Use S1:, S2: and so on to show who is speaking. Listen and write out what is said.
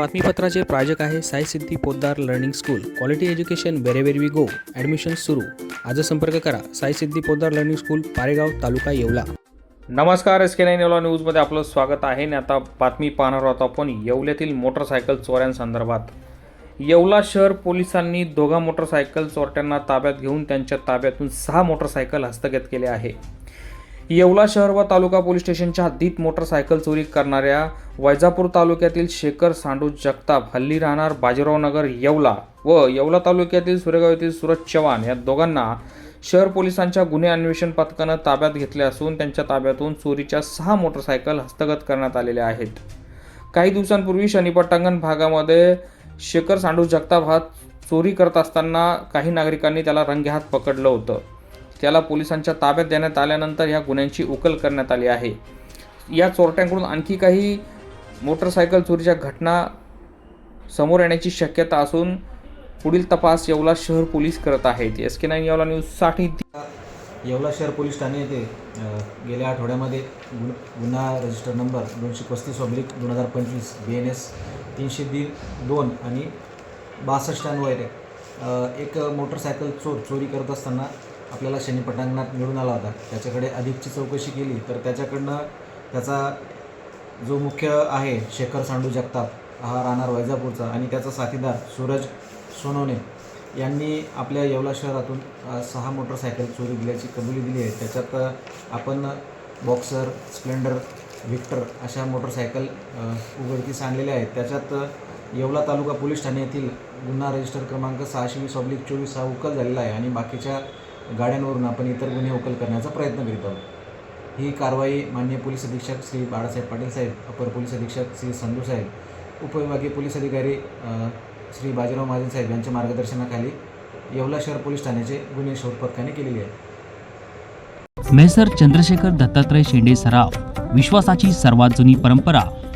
S1: बातमीपत्राचे प्रायोजक आहे Sai Siddhi Podar learning school. Quality education wherever we go admission सुरू. आज संपर्क करा. Sai Siddhi Podar learning school Paregaon taluka Yeola.
S2: नमस्कार एस के नाईन येवला न्यूजमध्ये आपलं स्वागत आहे. आणि आता बातमी पाहणार आहोत आपण येवल्यातील मोटरसायकल चोऱ्यांसंदर्भात येवला शहर पोलिसांनी दोघा मोटरसायकल चोरट्यांना ताब्यात घेऊन त्यांच्या ताब्यातून सहा मोटरसायकल हस्तगत केले आहे. येवला शहर व तालुका पोलीस स्टेशनच्या हद्दीत मोटरसायकल चोरी करणाऱ्या वैजापूर तालुक्यातील शेखर सांडू जगताप हल्ली राहणार बाजीराव नगर येवला व येवला तालुक्यातील सुरेगाव येथील सुरज चव्हाण या दोघांना शहर पोलिसांच्या गुन्हे अन्वेषण पथकानं ताब्यात घेतले असून त्यांच्या ताब्यातून चोरीच्या सहा मोटरसायकल हस्तगत करण्यात आलेल्या आहेत. काही दिवसांपूर्वी शनिपट्टांगण भागामध्ये शेखर सांडू जगताप हा चोरी करत असताना काही नागरिकांनी त्याला रंगेहात पकडलं होतं. त्याला पोलिसांच्या ताब्यात देण्यात आल्यानंतर ह्या गुन्ह्यांची उकल करण्यात आली आहे. या चोरट्यांकडून आणखी काही मोटरसायकल चोरीच्या घटना समोर येण्याची शक्यता असून पुढील तपास येवला शहर पोलीस करत आहेत. एस के नाईन येवला न्यूजसाठी
S3: येवला शहर पोलीस ठाणे येथे गेल्या आठवड्यामध्ये गुन गुन्हा रजिस्टर नंबर दोनशे पस्तीस ऑब्लिक दोन हजार पंचवीस बी एन एस तीनशे बी दोन आणि बासष्ट अन्वये एक मोटरसायकल चोर चोरी करत असताना आपल्याला शनी पटांगणात मिळून आला होता. त्याच्याकडे अधिकची चौकशी केली तर त्याच्याकडनं त्याचा जो मुख्य आहे शेखर सांडू जगताप हा राहणार वैजापूरचा आणि त्याचा साथीदार सूरज सोनवणे यांनी आपल्या येवला शहरातून सहा मोटरसायकल चोरी दिल्याची कबुली दिली आहे. त्याच्यात आपण बॉक्सर स्प्लेंडर व्हिक्टर अशा मोटरसायकल उघडकीस आणलेल्या आहेत. त्याच्यात येवला तालुका पोलीस ठाणे येथील गुन्हा रजिस्टर क्रमांक सहाशे वीस ऑब्लिक चोवीस हा उकल झालेला आहे आणि बाकीच्या गाड्यांवरून आपण इतर गुन्हे उकल करण्याचा प्रयत्न करीत आहोत. ही कारवाई माननीय पोलीस अधीक्षक श्री बाळासाहेब पाटील साहेब अपर पोलीस अधीक्षक श्री संधू साहेब उपविभागीय पोलीस अधिकारी श्री बाजीराव महाजन साहेब यांच्या मार्गदर्शनाखाली येवला शहर पोलीस ठाण्याचे गुन्हे शोध पथकाने केलेली आहे
S4: मेसर चंद्रशेखर दत्तात्रय शेंडे सराव विश्वासाची सर्वात जुनी परंपरा